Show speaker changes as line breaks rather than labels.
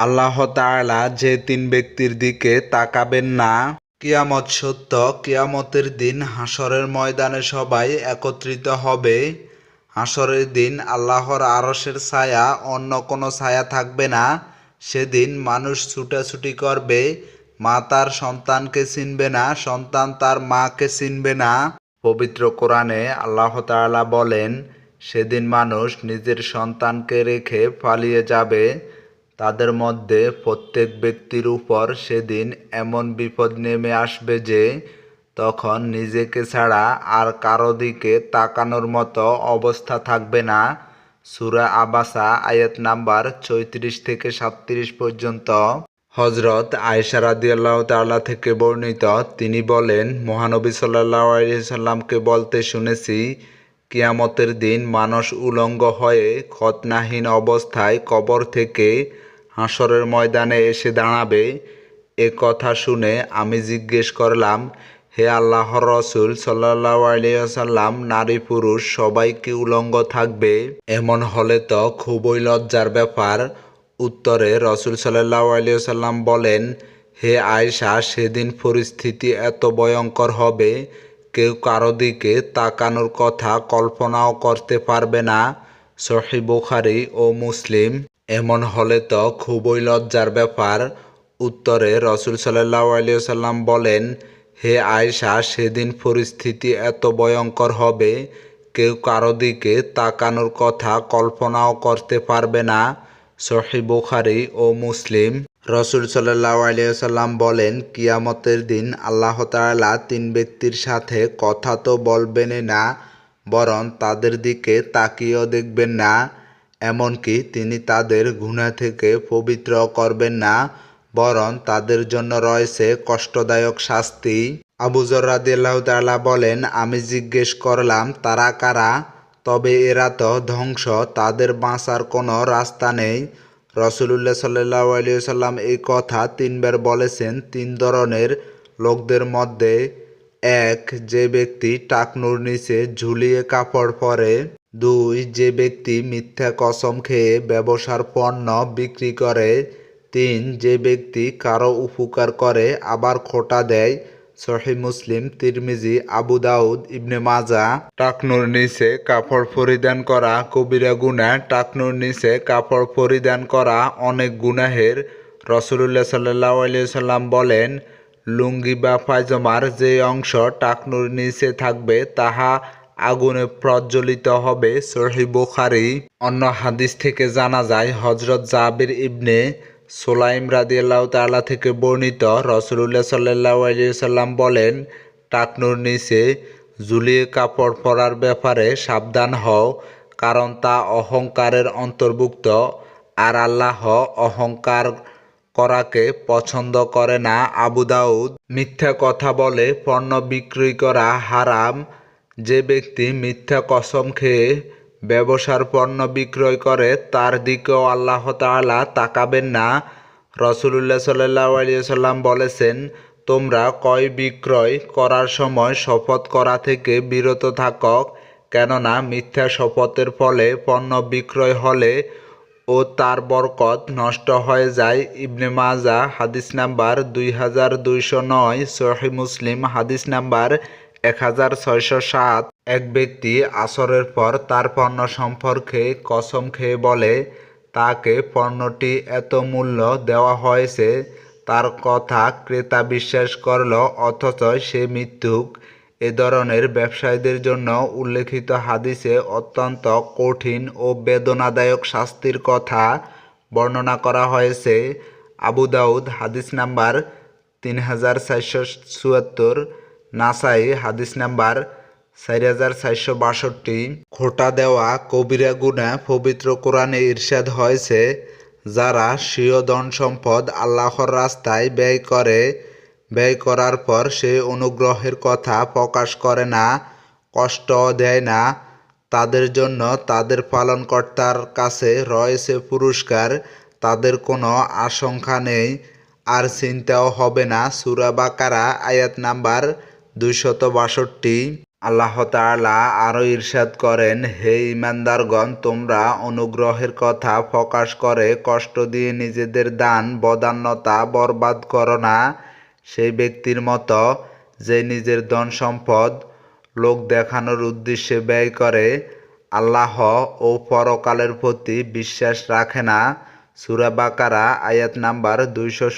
আল্লাহ তাআলা যে তিন ব্যক্তির দিকে তাকাবেন না, কিয়ামত সত্য, কিয়ামতের দিন হাসরের ময়দানে সবাই একত্রিত হবে। হাসরের দিন আল্লাহর আরসের ছায়া, অন্য কোনো ছায়া থাকবে না। সেদিন মানুষ ছুটাছুটি করবে, মা তার সন্তানকে চিনবে না, সন্তান তার মাকে চিনবে না। পবিত্র কোরআনে আল্লাহ তাআলা বলেন, সেদিন মানুষ নিজের সন্তানকে রেখে পালিয়ে যাবে। তাদের মধ্যে প্রত্যেক ব্যক্তির উপর সেদিন এমন বিপদ নেমে আসবে যে, তখন নিজেকে ছাড়া আর কারও দিকে তাকানোর মতো অবস্থা থাকবে না। সুরা আবাসা, আয়াত নাম্বার চৌত্রিশ থেকে সাতত্রিশ পর্যন্ত। হজরত আয়সা রাদিয়াল্লাহ তাআলা থেকে বর্ণিত, তিনি বলেন, মহানবী আলাইহি সাল্লামকে বলতে শুনেছি, কিয়ামতের দিন মানুষ উলঙ্গ হয়ে খতনাহীন অবস্থায় কবর থেকে হাসরের ময়দানে এসে দাঁড়াবে। এ কথা শুনে আমি জিজ্ঞেস করলাম, হে আল্লাহর রসুল সাল্লাল্লাহু আলাইহি সাল্লাম নারী পুরুষ সবাই কি উলঙ্গ থাকবে? এমন হলে তো খুবই লজ্জার ব্যাপার। উত্তরে রসুল সাল্লাল্লাহু আলাইহি সাল্লাম বলেন, হে আয়েশা, সেদিন পরিস্থিতি এত ভয়ঙ্কর হবে, কেউ কারও দিকে তাকানোর কথা কল্পনাও করতে পারবে না। সহি বুখারি ও মুসলিম। এমন হলে তো খুবই লজ্জার ব্যাপার। উত্তরে রসুল সাল্লাহ আলিয়া সাল্লাম বলেন, হে আয়েশা, সেদিন পরিস্থিতি এত ভয়ঙ্কর হবে, কেউ কারও দিকে তাকানোর কথা কল্পনাও করতে পারবে না। সহি বুখারি ও মুসলিম রসুল সাল্লাহ আলিয়াল্লাম বলেন, কিয়ামতের দিন আল্লাহ তাআলা তিন ব্যক্তির সাথে কথা তো বলবেনই না, বরং তাদের দিকে তাকিয়েও দেখবেন না। এমনকি তিনি তাদের গুণা থেকে পবিত্র করবেন না, বরং তাদের জন্য রয়েছে কষ্টদায়ক শাস্তি। আবুজর রাদিয়াল্লাহ তাআলা বলেন, আমি জিজ্ঞেস করলাম, তারা কারা? তবে এরা তো ধ্বংস, তাদের বাঁচার কোনো রাস্তা নেই। রসুলুল্লাহ সাল্লাহ আলিয়া সাল্লাম এই কথা তিনবার বলেছেন। তিন ধরনের লোকদের মধ্যে এক, যে ব্যক্তি টাকনুর নিচে ঝুলিয়ে কাপড় পরে দুই, যে ব্যক্তি মিথ্যা কসম খেয়ে ব্যবসার পণ্য বিক্রি করে, তিন, যে ব্যক্তি কারও উপকার করে আবার খোটা দেয়, সহি মুসলিম, তিরমিজি, আবু দাউদ, ইবনে মাজা, টাকনুর নিচে কাপড় পরিধান করা কবিরা গুণা, টাকনুর নিচে কাপড় পরিধান করা অনেক গুনাহের রসুল্লাহ সাল্লাহ সাল্লাম বলেন, লুঙ্গি বা পায়জামার যে অংশ টাকনুর নিচে থাকবে, তাহা আগুনে প্রজ্বলিত হবে সহি বুখারি। অন্য হাদিস থেকে জানা যায় হজরত জাবির ইবনে সোলাইম রাদিয়াল্লাহ তাআলা থেকে বর্ণিত রসুল্লাহ সাল্লাহ বলেন, টাকনুর নিচে ঝুলিয়ে কাপড় পরার ব্যাপারে সাবধান হও, কারণ তা অহংকারের অন্তর্ভুক্ত, আর আল্লাহ অহংকার করাকে পছন্দ করে না। আবু দাউদ মিথ্যা কথা বলে পণ্য বিক্রি করা হারাম যে ব্যক্তি মিথ্যা কসম খেয়ে ব্যবসার পণ্য বিক্রয় করে, তার দিকেও আল্লাহ তাআলা তাকাবেন না। রসুলুল্লাহ সাল্লাহ বলেছেন, তোমরা কয় বিক্রয় করার সময় শপথ করা থেকে বিরত থাকক কেননা মিথ্যা শপথের ফলে পণ্য বিক্রয় হলে ও তার বরকত নষ্ট হয়ে যায়। ইবনে মাজা হাদিস নাম্বার দুই হাজার দুইশো নয় সহি মুসলিম হাদিস নাম্বার এক হাজার ছয়শো সাত এক ব্যক্তি আসরের পর তার পণ্য সম্পর্কে কসম খেয়ে বলে, তাকে পণ্যটি এত মূল্য দেওয়া হয়েছে, তার কথা ক্রেতা বিশ্বাস করল, অথচ সে মৃত্যুক এ ধরনের ব্যবসায়ীদের জন্য উল্লেখিত হাদিসে অত্যন্ত কঠিন ও বেদনাদায়ক শাস্তির কথা বর্ণনা করা হয়েছে। আবু দাউদ, হাদিস নাম্বার তিন হাজার চারশো চুয়াত্তর নাসাই হাদিস নাম্বার চার হাজার চারশো বাষট্টি। খোটা দেওয়া কবিরা গুণা পবিত্র কোরআনে ইরশাদ হয়েছে, যারা স্বীয় ধন সম্পদ আল্লাহর রাস্তায় ব্যয় করে, ব্যয় করার পর সে অনুগ্রহের কথা প্রকাশ করে না কষ্ট দেয় না, তাদের জন্য তাদের পালনকর্তার কাছে রয়েছে পুরস্কার, তাদের কোনো আশঙ্কা নেই, আর চিন্তাও হবে না। সুরা বাকারা আয়াত নাম্বার দুইশত বাষট্টি আল্লাহ তাআলা আরও ইরশাদ করেন, হে ইমানদারগণ তোমরা অনুগ্রহের কথা প্রকাশ করে কষ্ট দিয়ে নিজেদের দান, বদান্যতা বরবাদ করো না। সেই ব্যক্তির মতো যে নিজের ধন সম্পদ লোক দেখানোর উদ্দেশ্যে ব্যয় করে, আল্লাহ ও পরকালের প্রতি বিশ্বাস রাখে না। সূরা বাকারা, আয়াত নাম্বার দুইশো